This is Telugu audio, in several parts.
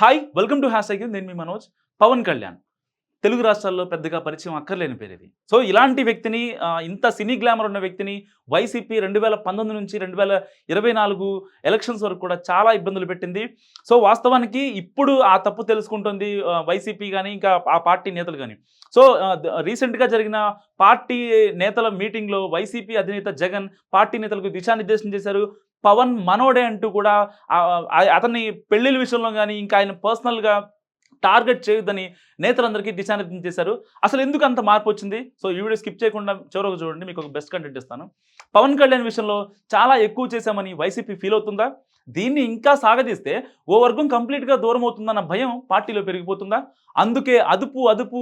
హాయ్ వెల్కమ్ టు హ్యాష్ నేను మీ మనోజ్. పవన్ కళ్యాణ్. తెలుగు రాష్ట్రాల్లో పెద్దగా పరిచయం అక్కర్లేని పేరు ఇది. సో ఇలాంటి వ్యక్తిని ఇంత సినీ గ్లామర్ ఉన్న వ్యక్తిని వైసీపీ రెండు వేల పంతొమ్మిది నుంచి రెండు వేల ఇరవై నాలుగు ఎలక్షన్స్ వరకు కూడా చాలా ఇబ్బందులు పెట్టింది. సో వాస్తవానికి ఇప్పుడు ఆ తప్పు తెలుసుకుంటుంది వైసీపీ కానీ ఇంకా ఆ పార్టీ నేతలు కానీ సో రీసెంట్గా జరిగిన పార్టీ నేతల మీటింగ్లో వైసీపీ అధినేత జగన్ పార్టీ నేతలకు దిశానిర్దేశం చేశారు. పవన్ మనోడే అంటూ కూడా అతన్ని పెళ్ళిళ్ళ విషయంలో కానీ ఇంకా ఆయన పర్సనల్గా టార్గెట్ చేయొద్దని నేతలందరికీ దిశానిర్దేశం చేశారు. అసలు ఎందుకు అంత మార్పు వచ్చింది? సో ఈ వీడియో స్కిప్ చేయకుండా చివరకు చూడండి మీకు ఒక బెస్ట్ కంటెంట్ ఇస్తాను. పవన్ కళ్యాణ్ విషయంలో చాలా ఎక్కువ చేశామని వైసీపీ ఫీల్ అవుతుందా? దీన్ని ఇంకా సాగదీస్తే ఓ వర్గం కంప్లీట్గా దూరం అవుతుందన్న భయం పార్టీలో పెరిగిపోతుందా? అందుకే అదుపు అదుపు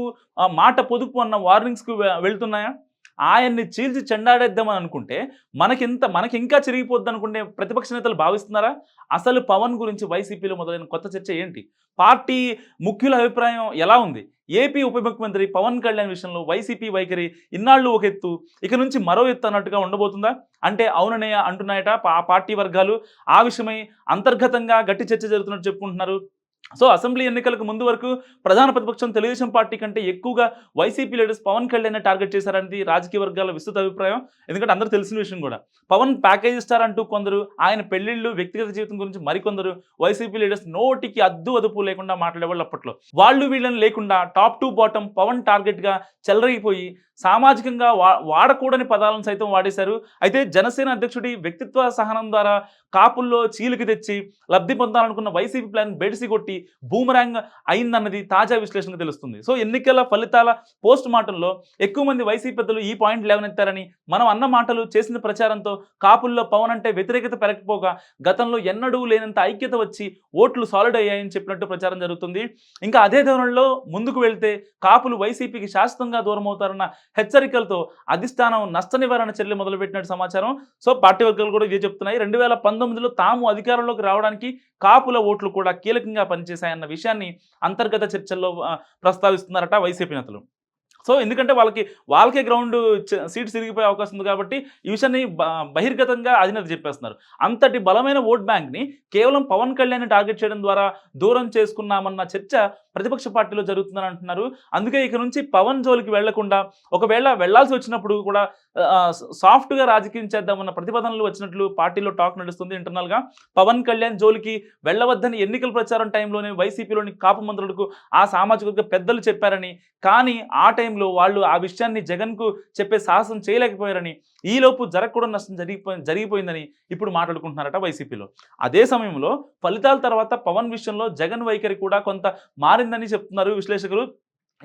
మాట పొదుపు అన్న వార్నింగ్స్కి వెళ్తున్నాయా? ఆయన్ని చీల్చి చెండాడేద్దామని అనుకుంటే మనకింత మనకి ఇంకా చిరిగిపోద్ది అనుకునే ప్రతిపక్ష నేతలు భావిస్తున్నారా? అసలు పవన్ గురించి వైసీపీలో మొదలైన కొత్త చర్చ ఏంటి? పార్టీ ముఖ్యుల అభిప్రాయం ఎలా ఉంది? ఏపీ ఉప ముఖ్యమంత్రి పవన్ కళ్యాణ్ విషయంలో వైసీపీ వైఖరి ఇన్నాళ్ళు ఒక ఎత్తు ఇక నుంచి మరో ఎత్తు అన్నట్టుగా ఉండబోతుందా? అంటే అవుననే అంటున్నాయట పా- పార్టీ వర్గాలు ఆ విషయమై అంతర్గతంగా గట్టి చర్చ జరుగుతున్నట్టు చెప్పుకుంటున్నారు సో అసెంబ్లీ ఎన్నికలకు ముందు వరకు ప్రధాన ప్రతిపక్షం తెలుగుదేశం పార్టీ కంటే ఎక్కువగా YCP leaders Pavan Kalyan target చేశారనేది రాజకీయ వర్గాల విస్తృత అభిప్రాయం. ఎందుకంటే అందరూ తెలిసిన విషయం కూడా. పవన్ ప్యాకేజ్ స్టార్ అంటూ కొందరు ఆయన పెళ్ళిళ్ళు వ్యక్తిగత జీవితం గురించి మరికొందరు వైసీపీ లీడర్స్ నోటికి అద్దు అదుపు లేకుండా మాట్లాడేవాళ్ళు అప్పట్లో. వాళ్ళు వీళ్ళని లేకుండా టాప్ టు బాటం పవన్ టార్గెట్గా చెలరైపోయి సామాజికంగా వాడకూడని పదాలను సైతం వాడేశారు. అయితే జనసేన అధ్యక్షుడి వ్యక్తిత్వ సహనం ద్వారా కాపుల్లో చీలికి తెచ్చి లబ్ధి పొందాలనుకున్న వైసీపీ ప్లాన్ బెడిసి కొట్టి బూమరాంగ్ అయిందన్నది తాజా విశ్లేషణ తెలుస్తుంది. సో ఎన్నికల ఫలితాల పోస్ట్ మార్టంలో ఎక్కువ మంది వైసీపీ పెద్దలు ఈ పాయింట్ లేవనెత్తారని మనం అన్న మాటలు చేసిన ప్రచారంతో కాపుల్లో పవన్ అంటే వ్యతిరేకత పెరగకపోగా గతంలో ఎన్నడూ లేనంత ఐక్యత వచ్చి ఓట్లు సాలిడ్ అయ్యాయని చెప్పినట్టు ప్రచారం జరుగుతుంది. ఇంకా అదే ధోరణిలో ముందుకు వెళ్తే కాపులు వైసీపీకి శాశ్వతంగా దూరం అవుతారన్న హెచ్చరికలతో అధిష్టానం నష్ట నివారణ చర్యలు మొదలుపెట్టినట్టు సమాచారం. సో పార్టీ వర్గాలు కూడా ఇదే చెప్తున్నాయి. రెండు వేల పంతొమ్మిదిలో తాము అధికారంలోకి రావడానికి కాపుల ఓట్లు కూడా కీలకంగా పనిచేశాయన్న విషయాన్ని అంతర్గత చర్చల్లో ప్రస్తావిస్తున్నారట వైసీపీ నేతలు. సో ఎందుకంటే వాళ్ళకి వాళ్ళకే గ్రౌండ్ సీట్ సిరిగిపోయే అవకాశం ఉంది కాబట్టి ఈ విషయాన్ని బహిర్గతంగా అధినేత చెప్పేస్తున్నారు. అంతటి బలమైన ఓట్ బ్యాంక్ని కేవలం పవన్ కళ్యాణ్ టార్గెట్ చేయడం ద్వారా దూరం చేసుకున్నామన్న చర్చ ప్రతిపక్ష పార్టీలో జరుగుతుందని అంటున్నారు. అందుకే ఇక నుంచి పవన్ జోలికి వెళ్ళకుండా ఒకవేళ వెళ్ళాల్సి వచ్చినప్పుడు కూడా సాఫ్ట్గా రాజకీయం చేద్దామన్న ప్రతిపాదనలు వచ్చినట్లు పార్టీలో టాక్ నడుస్తుంది ఇంటర్నల్గా. పవన్ కళ్యాణ్ జోలికి వెళ్ళవద్దని ఎన్నికల ప్రచారం టైంలోనే వైసీపీలోని కాపు మంత్రులకు ఆ సామాజిక పెద్దలు చెప్పారని. కానీ ఆ టైంలో వాళ్ళు ఆ విషయాన్ని జగన్కు చెప్పే సాహసం చేయలేకపోయారని. ఈలోపు జరగకూడని నష్టం జరిగిపోయి జరిగిపోయిందని ఇప్పుడు మాట్లాడుకుంటున్నారట వైసీపీలో. అదే సమయంలో ఫలితాల తర్వాత పవన్ విషయంలో జగన్ వైఖరి కూడా కొంత మారిందని చెప్తున్నారు విశ్లేషకులు?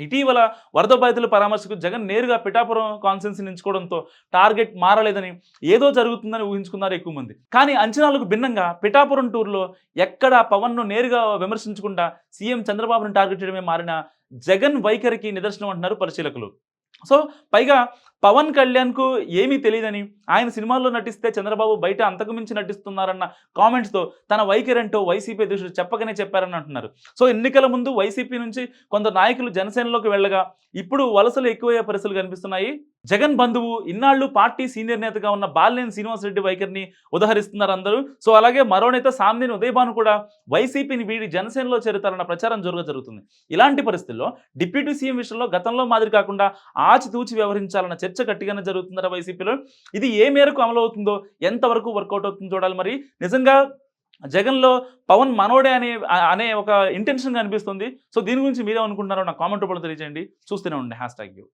ఇటీవల వరద బాధితుల పరామర్శకు జగన్ నేరుగా పిఠాపురం కాన్సెన్సీ ఎంచుకోవడంతో టార్గెట్ మారలేదని ఏదో జరుగుతుందని ఊహించుకున్నారు ఎక్కువ మంది. కానీ అంచనాలకు భిన్నంగా పిఠాపురం టూర్లో ఎక్కడ పవన్ను నేరుగా విమర్శించకుండా సీఎం చంద్రబాబును టార్గెట్ చేయడమే మారిన జగన్ వైఖరికి నిదర్శనం అంటున్నారు పరిశీలకులు. సో పైగా పవన్ కళ్యాణ్కు ఏమీ తెలియదని ఆయన సినిమాల్లో నటిస్తే చంద్రబాబు బయట అంతకుమించి నటిస్తున్నారన్న కామెంట్స్తో తన వైఖరంటో వైసీపీ అధ్యక్షుడు చెప్పకనే చెప్పారని అంటున్నారు. సో ఎన్నికల ముందు వైసీపీ నుంచి కొందరు నాయకులు జనసేనలోకి వెళ్ళగా ఇప్పుడు వలసలు ఎక్కువయ్యే పరిస్థితులు కనిపిస్తున్నాయి. జగన్ బంధువు ఇన్నాళ్ళు పార్టీ సీనియర్ నేతగా ఉన్న బాలినేని శ్రీనివాసరెడ్డి వైఖరిని ఉదహరిస్తున్నారు అందరూ. సో అలాగే మరో నేత సామ్నేని ఉదయభాను కూడా వైసీపీని వీడి జనసేనలో చేరుతారన్న ప్రచారం జోరుగా జరుగుతుంది. ఇలాంటి పరిస్థితుల్లో డిప్యూటీ సీఎం విషయంలో గతంలో మాదిరి కాకుండా ఆచితూచి వ్యవహరించాలన్న చర్చ గట్టిగానే జరుగుతుందట వైసీపీలో? ఇది ఏ మేరకు అమలు అవుతుందో ఎంతవరకు వర్కౌట్ అవుతుందో చూడాలి మరి. నిజంగా జగన్లో పవన్ మనోడే అనే అనే ఒక ఇంటెన్షన్ కనిపిస్తుంది. సో దీని గురించి మీరేమనుకుంటున్నారో నా కామెంట్ రూపంలో తెలియజేయండి. చూస్తూనే ఉండండి. Hash tag U.